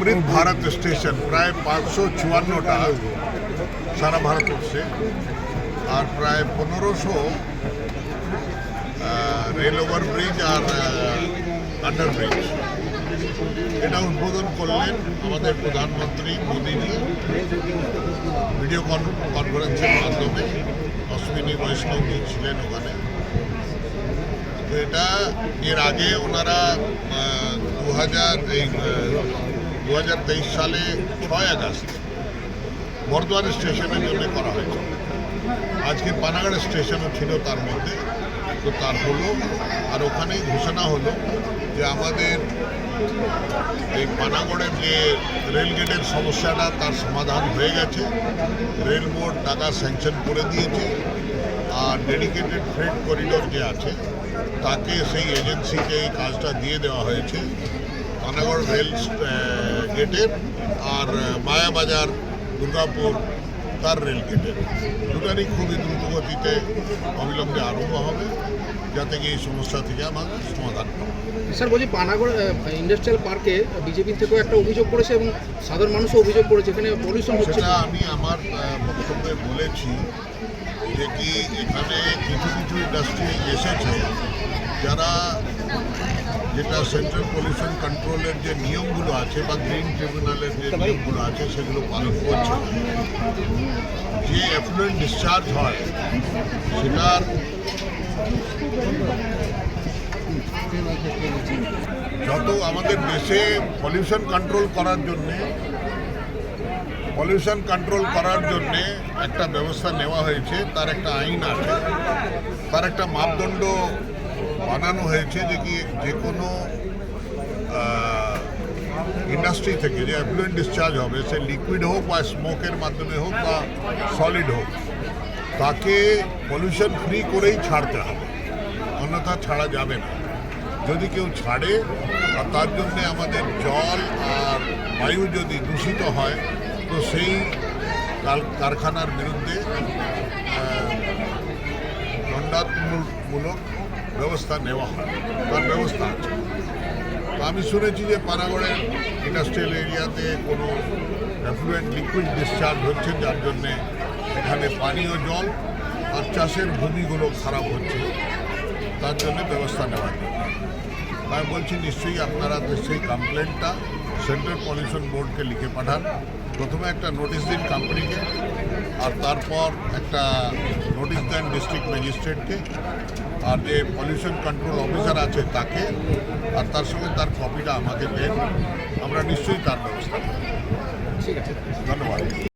অমৃত Bharat station, প্রায় পাঁচশো চুয়ান্নটা সারা ভারতবর্ষে আর প্রায় পনেরোশো রেল ওভার ব্রিজ আর আন্ডার ব্রিজ এটা উদ্বোধন করলেন আমাদের প্রধানমন্ত্রী মোদীজি ভিডিও কনফারেন্সের মাধ্যমে অশ্বিনী বৈষ্ণবজি ছিলেন ওখানে। তো এটা এর আগে ওনারা দু হাজার এই দু হাজার তেইশ সালে ছয় আগস্ট বর্ধমান স্টেশনের জন্য করা হয়েছে। আজকে পানাগড় স্টেশনও ছিল তার মধ্যে। তো তার হলো আর ওখানেই ঘোষণা হলো যে আমাদের এই পানাগড়ের যে রেলগেটের সমস্যাটা তার সমাধান হয়ে গেছে। রেল বোর্ড টাকা স্যাংশন করে দিয়েছে আর ডেডিকেটেড ফ্রেড করিডোর যে আছে, তাকে সেই এজেন্সিকে এই কাজটা দিয়ে দেওয়া হয়েছে। পানাগড় রেল গেটের আর মায়াবাজার দুর্গাপুর তার রেল গেটের। দুটারই খুবই দ্রুত গতিতে অবিলম্বে আরম্ভ হবে যাতে কি এই সমস্যা থেকে আমাদের সমাধান স্যার বলছি পানাগড় ইন্ডাস্ট্রিয়াল পার্কে বিজেপি থেকেও একটা অভিযোগ করেছে এবং সাধারণ মানুষও অভিযোগ করেছে এখানে পলিউশন হচ্ছে। সেটা আমি আমার বক্তব্যে বলেছি যে কি এখানে কিছু কিছু ইন্ডাস্ট্রি এসেছে যারা যেটা সেন্ট্রাল পলিউশন কন্ট্রোলের যে নিয়মগুলো আছে বা গ্রিন ট্রিবিউনালের যে নিয়মগুলো আছে, সেগুলো পালন করছে। যে অ্যাফ্লুয়েন্ট ডিসচার্জ হয়, সেটার যত আমাদের দেশে পলিউশন কন্ট্রোল করার জন্যে পলিউশন কন্ট্রোল করার জন্য একটা ব্যবস্থা নেওয়া হয়েছে, তার একটা আইন আছে, তার একটা মাপদণ্ড বানানো হয়েছে যে কি যে কোনো ইন্ডাস্ট্রি থেকে যে অ্যাফ্লুয়েন্ট ডিসচার্জ হবে, সে লিকুইড হোক বা স্মোকের মাধ্যমে হোক বা সলিড হোক, তাকে পলিউশন ফ্রি করেই ছাড়তে হবে। অন্যথা ছাড়া যাবে না। যদি কেউ ছাড়ে আর তার জন্যে আমাদের জল আর বায়ু যদি দূষিত হয়, তো সেই কারখানার বিরুদ্ধে দণ্ডাত্মূলক ব্যবস্থা নেওয়া হয়, তার ব্যবস্থা আছে। তো আমি শুনেছি যে পানাগড়ের ইন্ডাস্ট্রিয়াল এরিয়াতে কোনো অ্যাফ্লুয়েন্ট লিকুইড ডিসচার্জ হচ্ছে, যার জন্যে এখানে পানীয় জল আর চাষের ভূমিগুলো খারাপ হচ্ছে। তার জন্য ব্যবস্থা নেওয়া যায় আমি বলছি, নিশ্চয়ই আপনারা সেই কমপ্লেনটা সেন্ট্রাল পলিউশন বোর্ডকে লিখে পাঠান। প্রথমে একটা নোটিশ দিন কোম্পানিকে আর তারপর একটা নোটিশ দেন ডিস্ট্রিক্ট ম্যাজিস্ট্রেটকে আর যে পলিউশন কন্ট্রোল অফিসার আছে তাকে, আর তার সঙ্গে তার কপিটা আমাকে দেন। আমরা নিশ্চয়ই তার ব্যবস্থা করব। ঠিক আছে ধন্যবাদ।